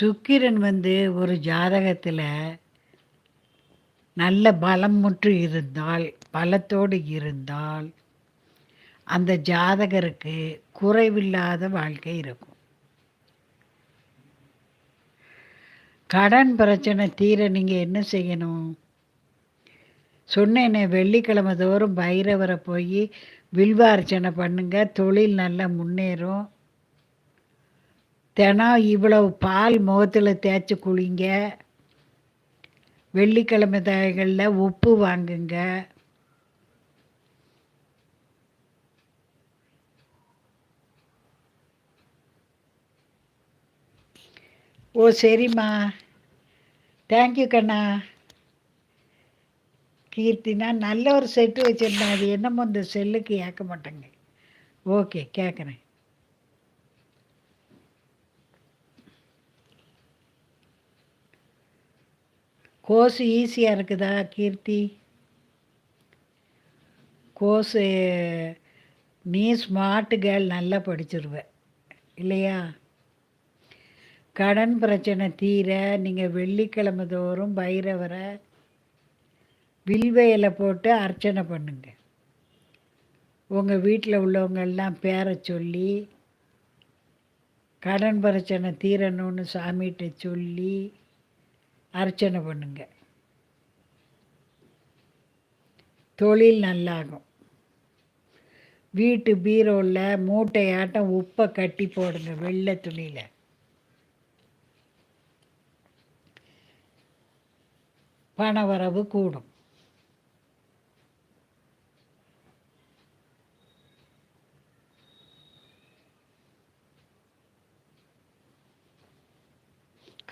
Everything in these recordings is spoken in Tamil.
சுக்கிரன் வந்து ஒரு ஜாதகத்தில் நல்ல பலம் முற்று இருந்தால் பலத்தோடு இருந்தால் அந்த ஜாதகருக்கு குறைவில்லாத வாழ்க்கை இருக்கும். கடன் பிரச்சனை தீர நீங்கள் என்ன செய்யணும்? சொன்னேனே வெள்ளிக்கிழமை தோறும் பைரவரை போய் வில்வார்ச்சனை பண்ணுங்க தொழில் நல்லா முன்னேறும். தினம் இவ்வளவு பால் முகத்தில் தேய்ச்சி குளிங்க. வெள்ளிக்கிழமை தகைகளில் உப்பு வாங்குங்க. ஓ சரிம்மா. தேங்க்யூ கண்ணா. கீர்த்தினா நல்ல ஒரு செட்டு வச்சுருந்தேன் அது என்னமோ இந்த செல்லுக்கு ஏற்க மாட்டேங்க. ஓகே கேட்குறேன் கோஸு ஈஸியாக இருக்குதா கீர்த்தி? கோர்ஸு நீ ஸ்மார்ட் கேர்ள் நல்லா படிச்சிருவ. இல்லையா? கடன் பிரச்சனை தீர நீங்கள் வெள்ளிக்கிழமை தோறும் பைரவரை வில்வையில் போட்டு அர்ச்சனை பண்ணுங்க. உங்கள் வீட்டில் உள்ளவங்க எல்லாம் பேரை சொல்லி கடன் பிரச்சனை தீரணும்னு சாமிகிட்ட சொல்லி அர்ச்சனை பண்ணுங்க. தொழில் நல்லாகும். வீட்டு பீரோவில் மூட்டையாட்டம் உப்பை கட்டி போடுங்க வெள்ளை துணியில். பணவரவு கூடும்.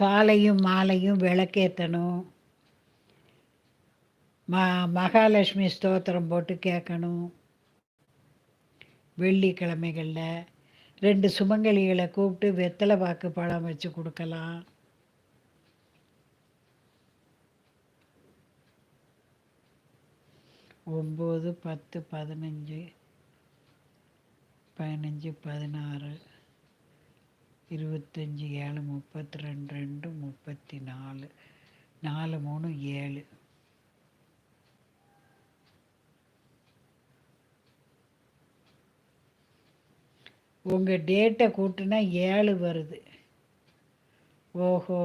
காலையும் மாலையும் விளக்கேற்றணும் ம மகாலட்சுமி ஸ்தோத்திரம் போட்டு கேட்கணும். வெள்ளிக்கிழமைகளில் ரெண்டு சுமங்கலிகளை கூப்பிட்டு வெத்தலை பாக்கு பழம் வச்சு கொடுக்கலாம். ஒம்பது பத்து பதினஞ்சு பதினஞ்சு பதினாறு. இருபத்தஞ்சி ஏழு முப்பத்தி ரெண்டு ரெண்டு முப்பத்தி நாலு நாலு மூணு ஏழு. உங்கள் டேட்டை கூட்டினா ஏழு வருது. ஓஹோ.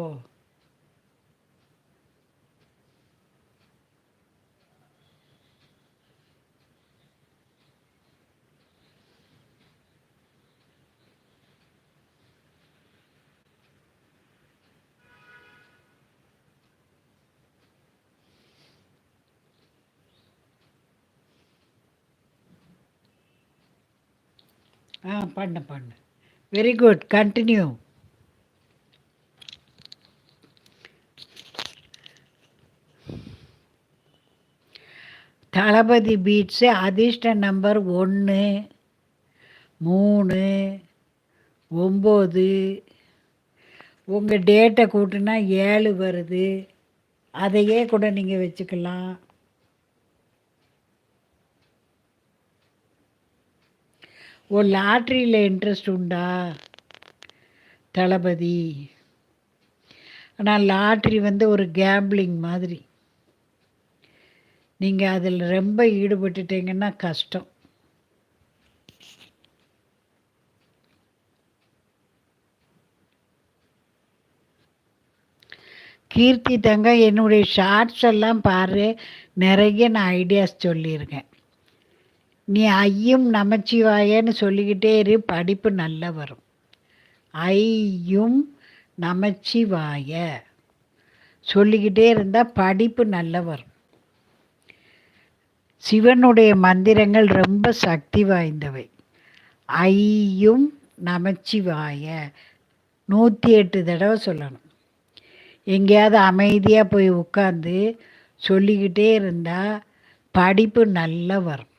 ஆ பண்ணு பண்ணு. Very good continue Thalapathy beats அதிர்ஷ்ட நம்பர் ஒன்று மூணு ஒம்பது. உங்கள் டேட்டை கூட்டினா ஏழு வருது. அதையே கூட நீங்கள் வச்சுக்கலாம். ஓ லாட்ரியில் இன்ட்ரெஸ்ட் உண்டா? தளபதி. ஆனால் லாட்ரி வந்து ஒரு கேம்பிளிங் மாதிரி. நீங்கள் அதில் ரொம்ப ஈடுபட்டுட்டீங்கன்னா கஷ்டம். கீர்த்தி தங்க என்னுடைய ஷார்ட்ஸ் எல்லாம் பாரு நிறைய நான் ஐடியாஸ் சொல்லியிருக்கேன். நீ ஐயும் நமச்சிவாயன்னு சொல்லிக்கிட்டே இரு படிப்பு நல்லா வரும். ஐயும் நமச்சிவாய. சொல்லிக்கிட்டே இருந்தால் படிப்பு நல்லா வரும். சிவனுடைய மந்திரங்கள் ரொம்ப சக்தி வாய்ந்தவை. ஐயும் நமச்சிவாய. நூற்றி எட்டு தடவை சொல்லணும். எங்கேயாவது அமைதியாக போய் உட்காந்து சொல்லிக்கிட்டே இருந்தால் படிப்பு நல்லா வரும்.